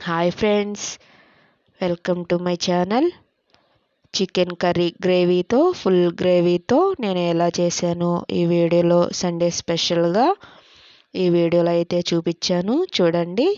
Hi friends welcome to my channel chicken curry గ్రేవీతో full గ్రేవీతో నేను ఎలా చేశాను ఈ వీడియోలో సండే స్పెషల్గా ఈ వీడియోలో అయితే చూపించాను. చూడండి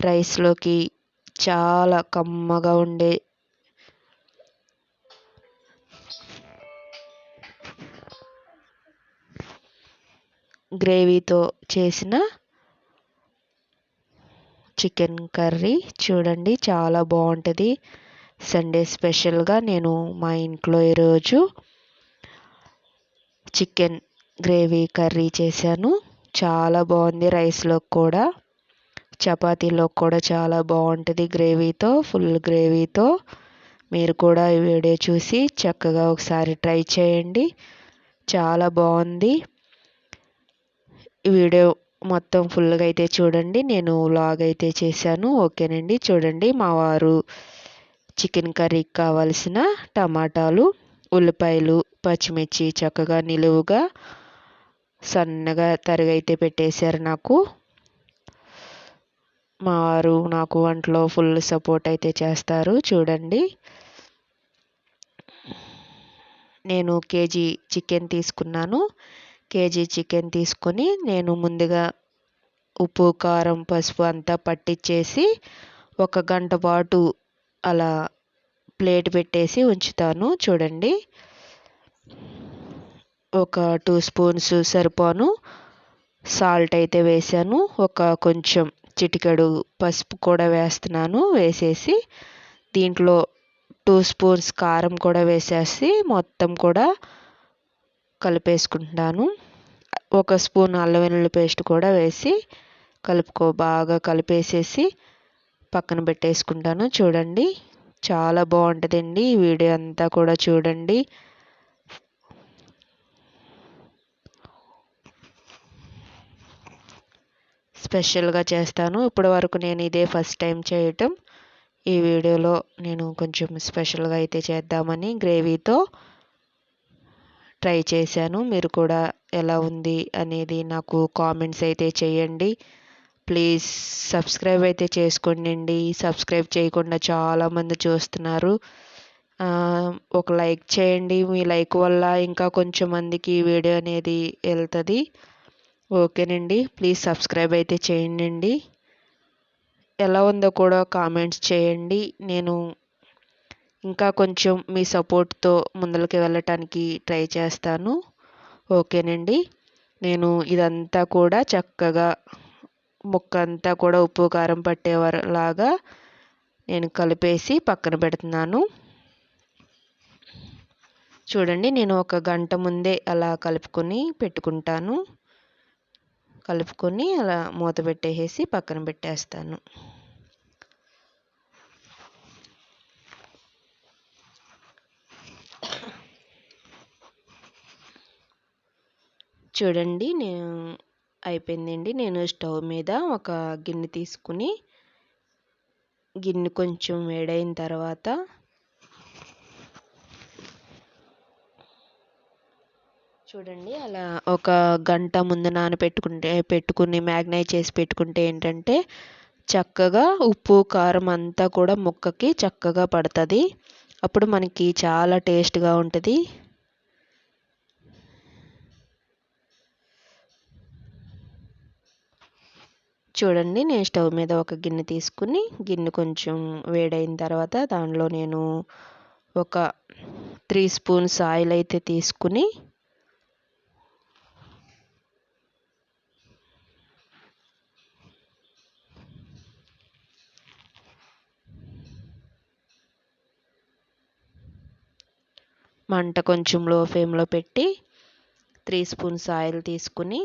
రైస్లోకి చాలా కమ్మగా ఉండే గ్రేవీతో చేసిన చికెన్ కర్రీ. చూడండి చాలా బాగుంటుంది. సండే స్పెషల్గా నేను మా ఇంట్లో ఈరోజు చికెన్ గ్రేవీ కర్రీ చేశాను. చాలా బాగుంది రైస్లో కూడా. చపాతీలో కూడా చాలా బాగుంటుంది గ్రేవీతో ఫుల్ గ్రేవీతో. మీరు కూడా ఈ వీడియో చూసి చక్కగా ఒకసారి ట్రై చేయండి. చాలా బాగుంది. ఈ వీడియో మొత్తం ఫుల్గా అయితే చూడండి. నేను లాగ్ అయితే చేశాను. ఓకేనండి. చూడండి. మా వారు చికెన్ కర్రీకి కావలసిన టమాటాలు ఉల్లిపాయలు పచ్చిమిర్చి చక్కగా నిలువుగా సన్నగా తరిగైతే పెట్టేశారు నాకు. మా వారు నాకు వంటలో ఫుల్ సపోర్ట్ అయితే చేస్తారు. చూడండి. నేను కేజీ చికెన్ తీసుకున్నాను. కేజీ చికెన్ తీసుకొని నేను ముందుగా ఉప్పు కారం పసుపు అంతా పట్టించేసి ఒక గంట పాటు అలా ప్లేట్ పెట్టేసి ఉంచుతాను. చూడండి. ఒక టూ స్పూన్స్ సరిపోను. సాల్ట్ అయితే వేసాను. ఒక కొంచెం చిటికెడు పసుపు కూడా వేస్తున్నాను. వేసేసి దీంట్లో టూ స్పూన్స్ కారం కూడా వేసేసి మొత్తం కూడా కలిపేసుకుంటున్నాను ఒక స్పూన్ అల్లం వెల్లుల్లి పేస్ట్ కూడా వేసి కలుపుకో బాగా కలిపేసేసి పక్కన పెట్టేసుకుంటాను. చూడండి చాలా బాగుంటుందండి ఈ వీడియో అంతా కూడా చూడండి. స్పెషల్గా చేస్తాను. ఇప్పటి వరకు నేను ఇదే ఫస్ట్ టైం చేయటం. ఈ వీడియోలో నేను కొంచెం స్పెషల్గా అయితే చేద్దామని గ్రేవీతో ట్రై చేశాను. మీరు కూడా ఎలా ఉంది అనేది నాకు కామెంట్స్ అయితే చేయండి. ప్లీజ్ సబ్స్క్రైబ్ అయితే చేసుకోండి సబ్స్క్రైబ్ చేయకుండా చాలామంది చూస్తున్నారు. ఒక లైక్ చేయండి. మీ లైక్ వల్ల ఇంకా కొంచెం మందికి ఈ వీడియో అనేది వెళ్తుంది. ఓకేనండి. ప్లీజ్ సబ్స్క్రైబ్ అయితే చేయండి ఎలా ఉందో కూడా కామెంట్స్ చేయండి. నేను ఇంకా కొంచెం మీ సపోర్ట్తో ముందరికి వెళ్ళటానికి ట్రై చేస్తాను. ఓకేనండి? నేను ఇదంతా కూడా చక్కగా ముక్క అంతా కూడా ఉప్పు కారం పట్టేలాగా నేను కలిపేసి పక్కన పెడుతున్నాను. చూడండి నేను ఒక గంట ముందే అలా కలుపుకొని పెట్టుకుంటాను. కలుపుకొని అలా మూత పెట్టేసి పక్కన పెట్టేస్తాను. చూడండి నేను అయిపోయిందండి. నేను స్టవ్ మీద ఒక గిన్నె తీసుకుని గిన్నె కొంచెం వేడైన తర్వాత చూడండి అలా ఒక గంట ముందు నానబెట్టుకుంటే పెట్టుకుని మ్యాగ్నైజ్ చేసి పెట్టుకుంటే ఏంటంటే చక్కగా ఉప్పు కారం అంతా కూడా ముక్కకి చక్కగా పడుతుంది. అప్పుడు మనకి చాలా టేస్ట్గా ఉంటుంది. చూడండి నేను స్టవ్ మీద ఒక గిన్నె తీసుకుని గిన్నె కొంచెం వేడైన తర్వాత దానిలో నేను ఒక త్రీ స్పూన్స్ ఆయిల్ అయితే తీసుకుని మంట కొంచెం లో ఫ్లేమ్లో పెట్టి త్రీ స్పూన్స్ ఆయిల్ తీసుకుని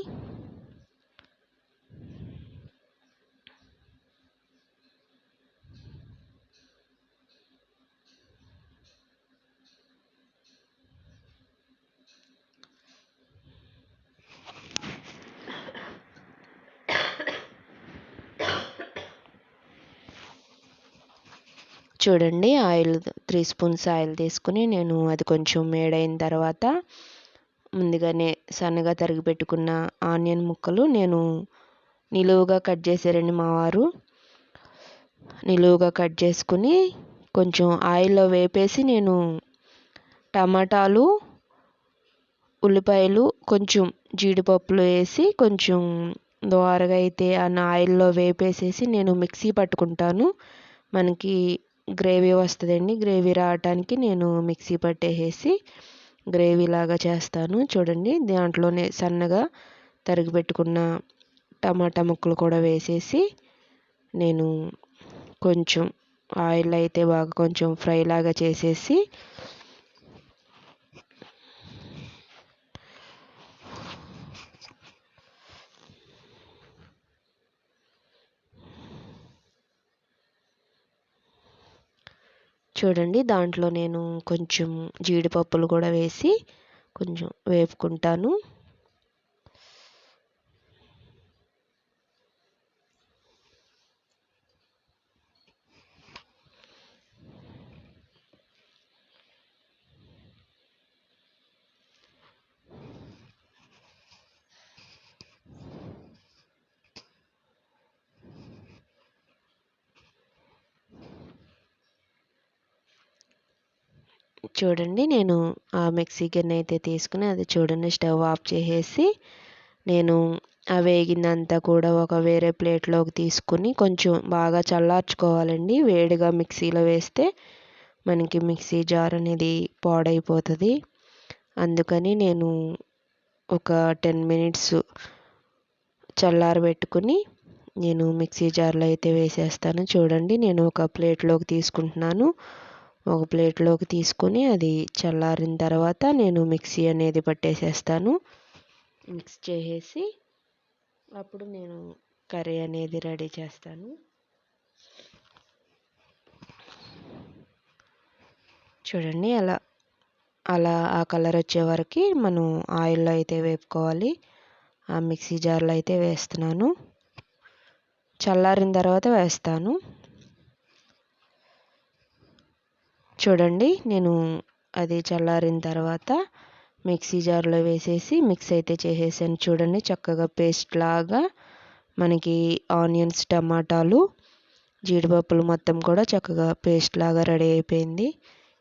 చూడండి ఆయిల్ త్రీ స్పూన్స్ ఆయిల్ తీసుకుని నేను అది కొంచెం వేడైన తర్వాత ముందుగానే సన్నగా తరిగి పెట్టుకున్న ఆనియన్ ముక్కలు నేను నిలువుగా కట్ చేశారండి మా వారు. నిలువుగా కట్ చేసుకుని కొంచెం ఆయిల్లో వేపేసి నేను టమాటాలు ఉల్లిపాయలు కొంచెం జీడిపప్పులు వేసి కొంచెం దోరగా అయితే ఆ ఆయిల్లో వేపేసేసి నేను మిక్సీ పట్టుకుంటాను. మనకి గ్రేవీ వస్తుందండి. గ్రేవీ రావటానికి నేను మిక్సీ పట్టేసేసి గ్రేవీ లాగా చేస్తాను. చూడండి దాంట్లోనే సన్నగా తరిగి పెట్టుకున్న టమాటా ముక్కలు కూడా వేసేసి నేను కొంచెం ఆయిల్ అయితే బాగా కొంచెం ఫ్రై లాగా చేసేసి చూడండి దాంట్లో నేను కొంచెం జీడిపప్పులు కూడా వేసి కొంచెం వేపుకుంటాను. చూడండి నేను ఆ మిక్సీ గిన్నె అయితే తీసుకుని అది చూడండి స్టవ్ ఆఫ్ చేసేసి నేను ఆ వేగిందంతా కూడా ఒక వేరే ప్లేట్లోకి తీసుకుని కొంచెం బాగా చల్లార్చుకోవాలండి. వేడిగా మిక్సీలో వేస్తే మనకి మిక్సీ జార్ అనేది పాడైపోతుంది. అందుకని నేను ఒక టెన్ మినిట్స్ చల్లారబెట్టుకుని నేను మిక్సీ జార్లో అయితే వేసేస్తాను. చూడండి నేను ఒక ప్లేట్లోకి తీసుకుంటున్నాను. ఒక ప్లేట్లోకి తీసుకొని అది చల్లారిన తర్వాత నేను మిక్సీ అనేది పట్టేసేస్తాను. మిక్స్ చేసేసి అప్పుడు నేను కర్రీ అనేది రెడీ చేస్తాను. చూడండి అలా అలా ఆ కలర్ వచ్చే వరకు మనం ఆయిల్లో అయితే వేపుకోవాలి. ఆ మిక్సీ జార్లో అయితే వేస్తున్నాను. చల్లారిన తర్వాత వేస్తాను. చూడండి నేను అది చల్లారిన తర్వాత మిక్సీ జార్లో వేసేసి మిక్స్ అయితే చేసేసాను. చూడండి చక్కగా పేస్ట్ లాగా మనకి ఆనియన్స్ టమాటాలు జీడిపప్పులు మొత్తం కూడా చక్కగా పేస్ట్ లాగా రెడీ అయిపోయింది.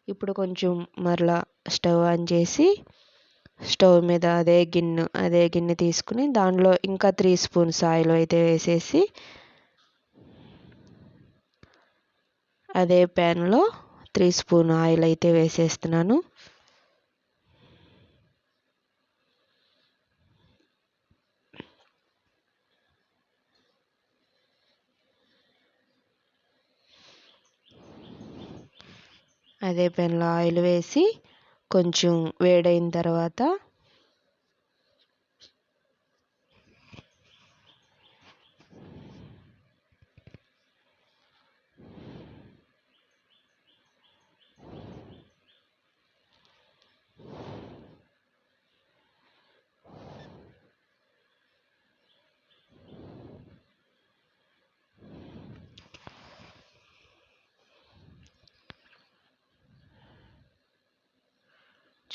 ఇప్పుడు కొంచెం మరలా స్టవ్ ఆన్ చేసి స్టవ్ మీద అదే గిన్నె అదే గిన్నె తీసుకుని దానిలో ఇంకా త్రీ స్పూన్స్ ఆయిల్ అయితే వేసేసి అదే ప్యాన్లో త్రీ స్పూన్ ఆయిల్ అయితే వేసేస్తున్నాను. అదే పెన్లో ఆయిల్ వేసి కొంచెం వేడైన తర్వాత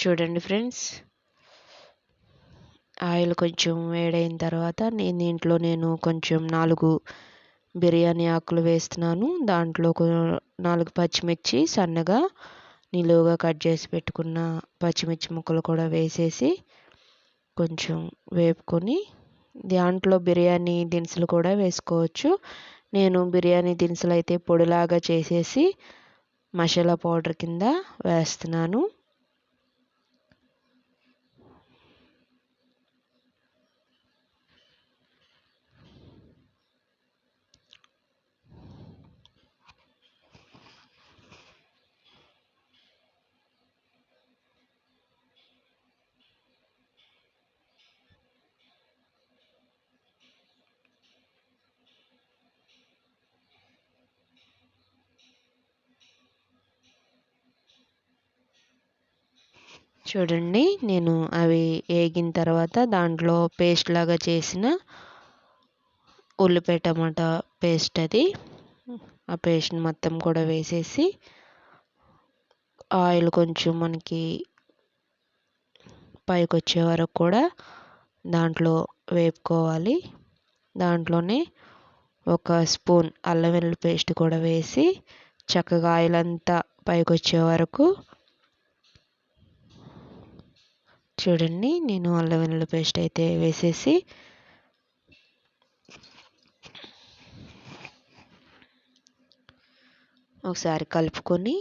చూడండి ఫ్రెండ్స్. ఆయిల్ కొంచెం వేడైన తర్వాత నేను దీంట్లో నేను కొంచెం నాలుగు బిర్యానీ ఆకులు వేస్తున్నాను. దాంట్లో నాలుగు పచ్చిమిర్చి సన్నగా నిలువుగా కట్ చేసి పెట్టుకున్న పచ్చిమిర్చి ముక్కలు కూడా వేసేసి కొంచెం వేపుకొని దాంట్లో బిర్యానీ దినుసులు కూడా వేసుకోవచ్చు. నేను బిర్యానీ దినుసులు అయితే పొడిలాగా చేసేసి మసాలా పౌడర్ కింద వేస్తున్నాను. చూడండి నేను అవి వేగిన తర్వాత దాంట్లో పేస్ట్ లాగా చేసిన ఉల్లిపాయ టమాటా పేస్ట్ అది. ఆ పేస్ట్ మొత్తం కూడా వేసేసి ఆయిల్ కొంచెం మనకి పైకి వచ్చే వరకు కూడా దాంట్లో వేపుకోవాలి. దాంట్లోనే ఒక స్పూన్ అల్లం వెల్లుల్లి పేస్ట్ కూడా వేసి చక్కగా ఆయిల్ అంతా పైకి వచ్చే వరకు చూడండి నేను అల్లం వెల్లుల్లి పేస్ట్ అయితే వేసేసి ఒకసారి కలుపుకొని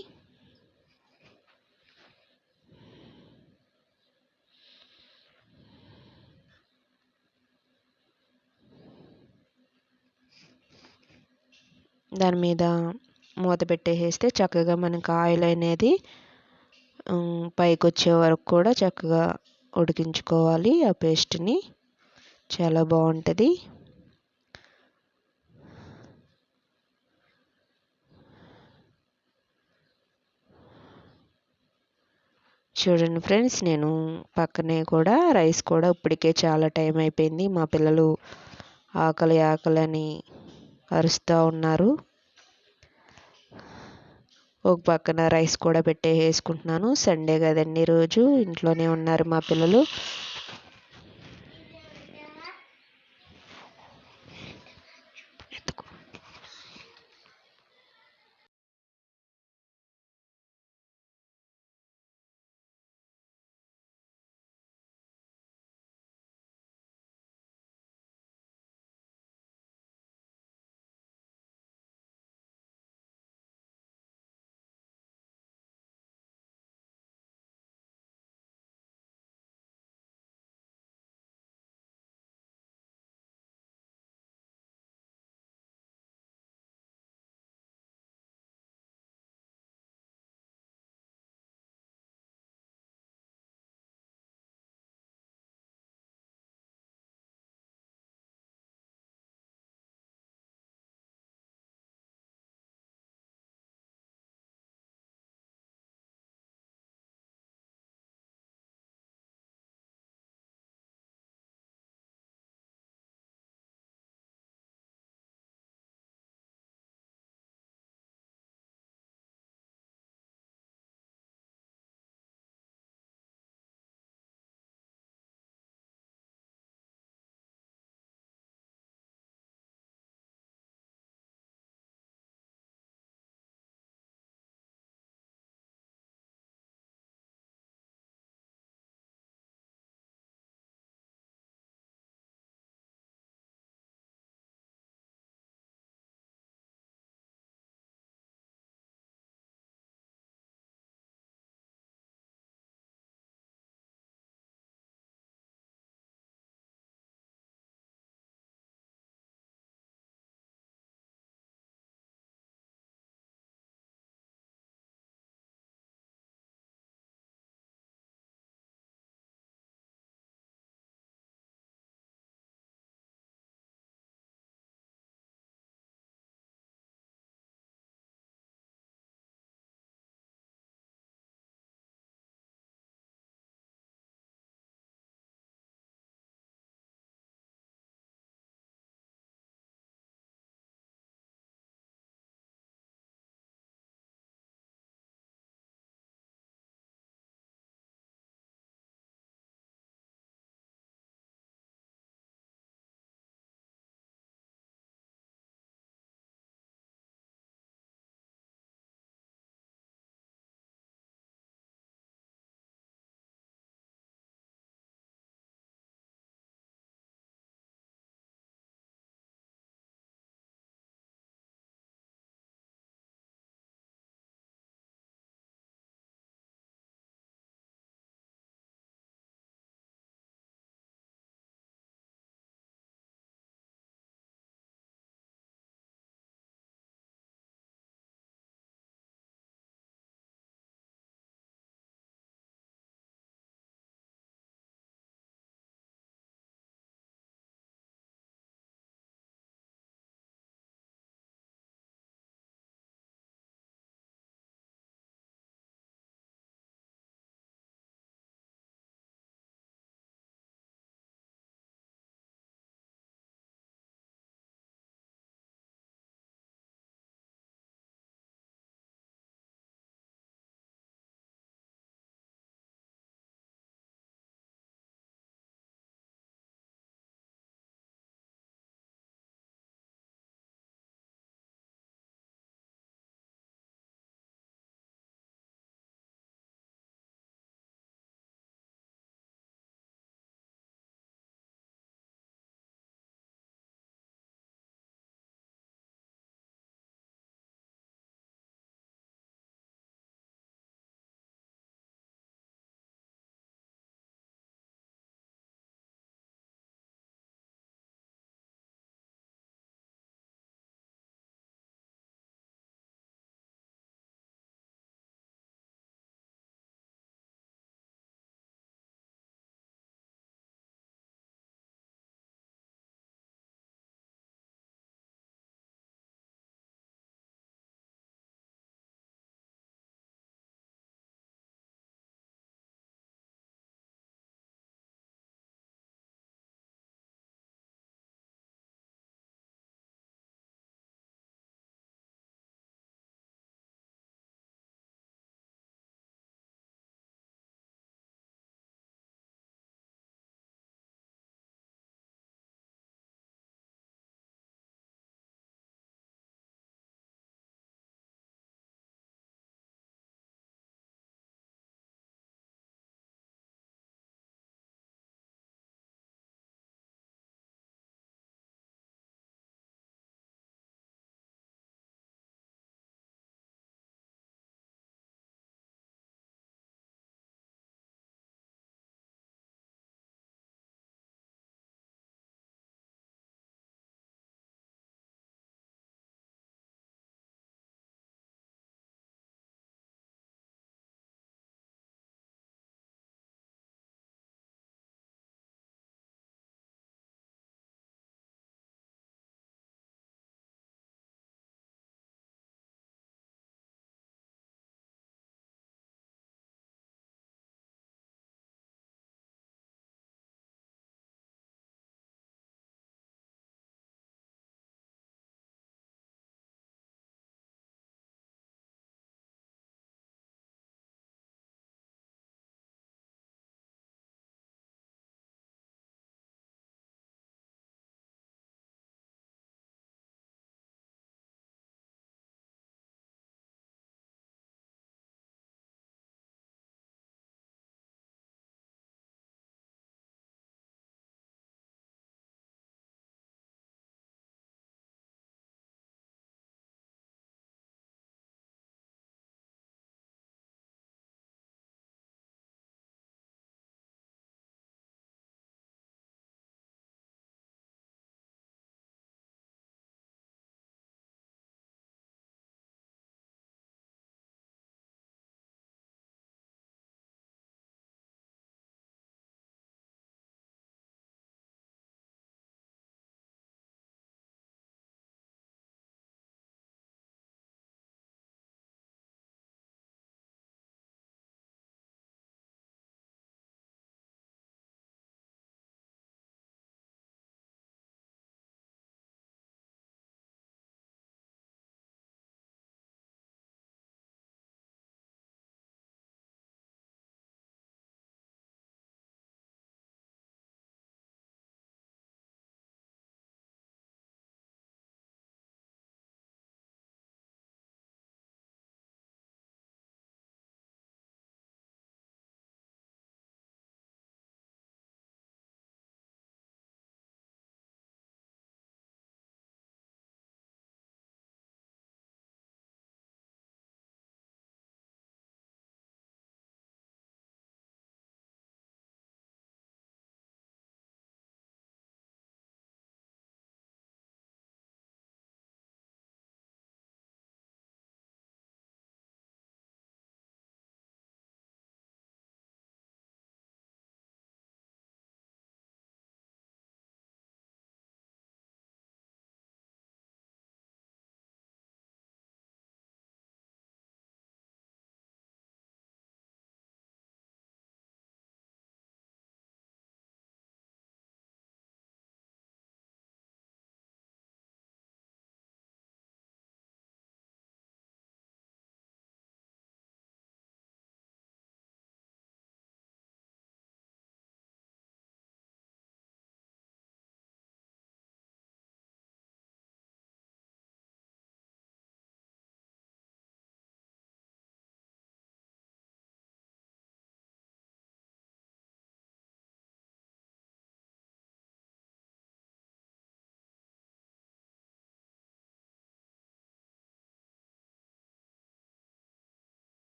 దాని మీద మూత పెట్టేసేస్తే చక్కగా మనకు ఆయిల్ అనేది పైకి వచ్చే వరకు కూడా చక్కగా ఉడికించుకోవాలి. ఆ పేస్ట్ని చాలా బాగుంటుంది. చూడండి ఫ్రెండ్స్ నేను పక్కనే కూడా రైస్ కూడా ఇప్పటికే చాలా టైం అయిపోయింది. మా పిల్లలు ఆకలి ఆకలి అని అరుస్తూ ఉన్నారు. ఒక పక్కన రైస్ కూడా పెట్టేసుకుంటున్నాను. సండే కదండి రోజు. ఇంట్లోనే ఉన్నారు మా పిల్లలు.